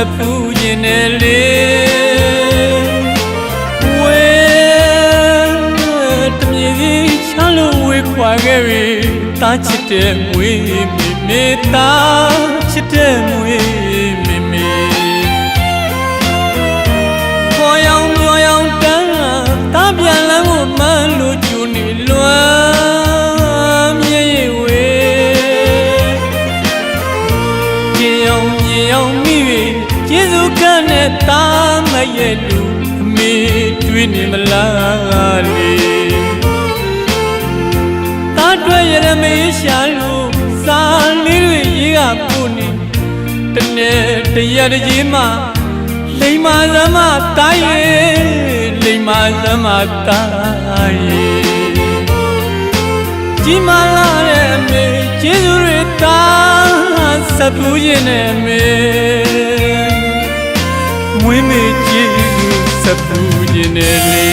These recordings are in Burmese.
ဆက်ပူရင်နဲ့လေဝဲတမြေကြီးချမ်းလို့ဝေခွာခဲ့ပြီတာချစ်တဲ့မွေမိမေတာချစ်တဲ့မွေ ကျေးဇူးကနဲ့တာမရဲ့လူအမေတွေးနေမလားလေတာတွေ့ရမေးရှာလို့စာလေးတွေရေးကပို့နေတနေ့တရတကြီးမှလိမ္မာသမားတာရဲ့လိမ္မာသမားတာရဲ့ကြီးမားလာတဲ့အမေကျေးဇူးတွေတာဆက်ပူးရင်နဲ့အ မေမွေးမေကျေးဇူးဆက်ပူးရင်နဲ့လေ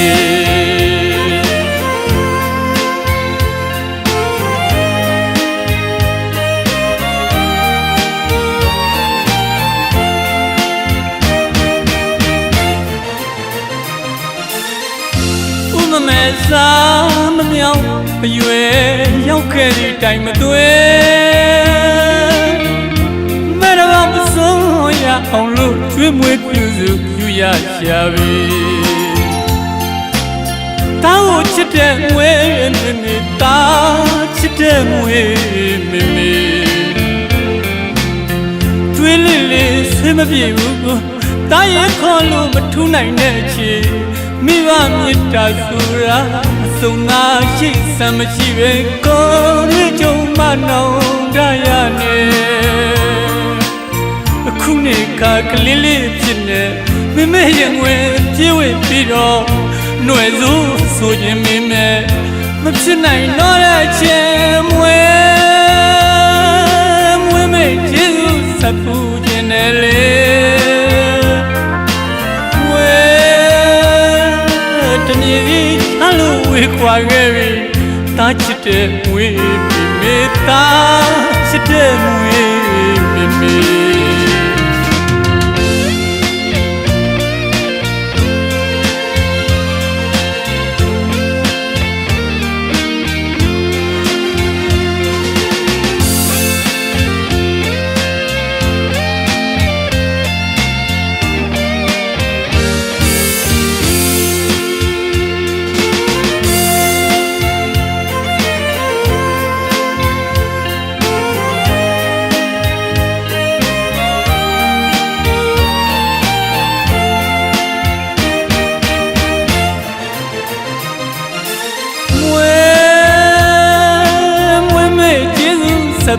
ဥမမဲစားမမြောင်အရွယ်ရောက်ခဲ့သည့်တိုင်မသွေ အောင်လို့ကျွေးမွေးပြုစုယူရရှာပြီတောင်းချစ်တဲ့ငွေမိမိတာချစ်တဲ့ငွေမိမိတွေးလေးလေးဆွေးမပြေဘူးတာရဲ့ခေါ်လို့မထူးနိုင်တဲ့ချီမိဘမေတ္တာဆိုတာအစုံသာရှိစမ်းမရှိပဲကိုယ်ရဲ့ကြုံမနောင်တရနေအ ခုနေကကလေးလေးဖြစ်နေမမေရင်ဝင်ပြေးဝပြီးတော့ຫນွယ်စုဆိုခြင်းမင်းမဲ့မဖြစ်နိုင်တော့တဲ့ချင်းမွေမွေမေကျေးဇူးဆက်ပူခြင်းနဲ့လေဝဲတမြေကြီးအလိုဝေခွာခဲ့ပြီတာချစ်တဲ့ဝေမိမေတာချစ်တဲ့ဝေမိမေမွေ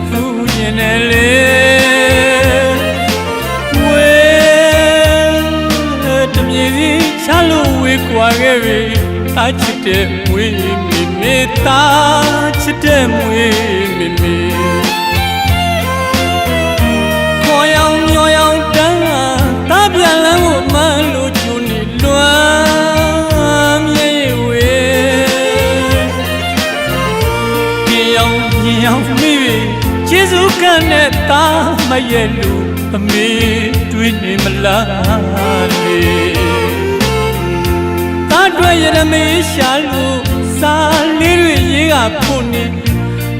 ပူရင်နဲ့လေမွေတမြေကြီးချလို့ဝေခွာခဲ့ပြီတာချစ်တဲ့မွေမိမေတာချစ်တဲ့မွေမိမေ ကျေးဇူးကနဲ့တာမရဲ့လူအမေတွေးနေမလားလေတာတွေ့ရမေးရှာလို့စာလေးတွေရေးကပို့နေ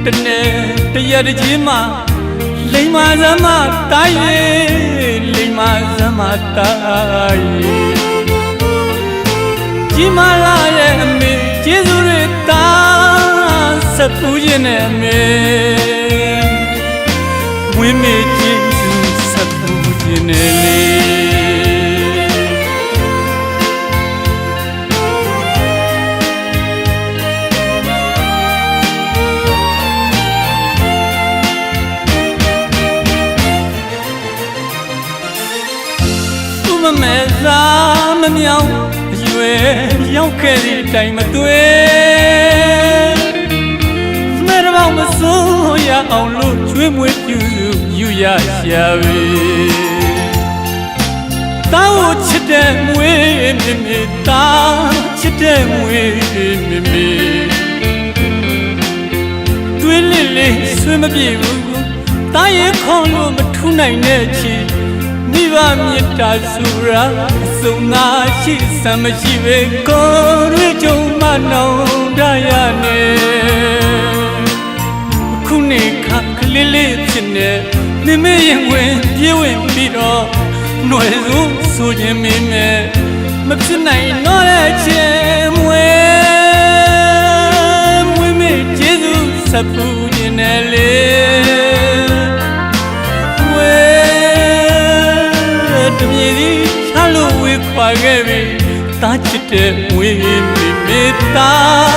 တနေ့တရတကြီးမှလိမ္မာဇမတာယေလိမ္မာဇမတာယေကြီးမားလာရဲ့အမေကျေးဇူးတွေတာဆက်ပူးခြင်းနဲ့အမေ ဝင်းမေကျေးဇူးဆက်ပူးခြင်းနဲ့လေသူမမဲစားမမြောင်အရွယ်ရောက်ခဲ့သည့်တိုင်မသွေ မဲရမောင်မစိုးရအောင်လို့ကျွေးမွေးပြုစုယူရရှာပြီတောင်းချစ်တဲ့မွေးမိမိတာချစ်တဲ့မွေးမိမိတွေးလေးလေးဆွေးမပြေဘူးတာရဲ့ခေါ်လို့မထူးနိုင်တဲ့ချီမိဘမေတ္တာဆိုတာအစုံသာရှိစမ်းမရှိပဲကိုယ်တွေကြုံမနောင်တရနဲ့ ခုနေခါကလေးလေးဖြစ်နေမိမေရင်ဝင်ပြေးဝင်ပြီးတော့ຫນွယ်စုဆိုခြင်းမိမဲမဖြစ်နိုင်တော့တဲ့ချင်းမွေမွေမေကျေးဇူးဆက်ပူခြင်းနဲ့လေဝဲတမြေဒီချလို့ဝေခွာခဲ့ပြီတာချစ်တဲ့မွေမိမေတာချစ်တဲ့မွေမိ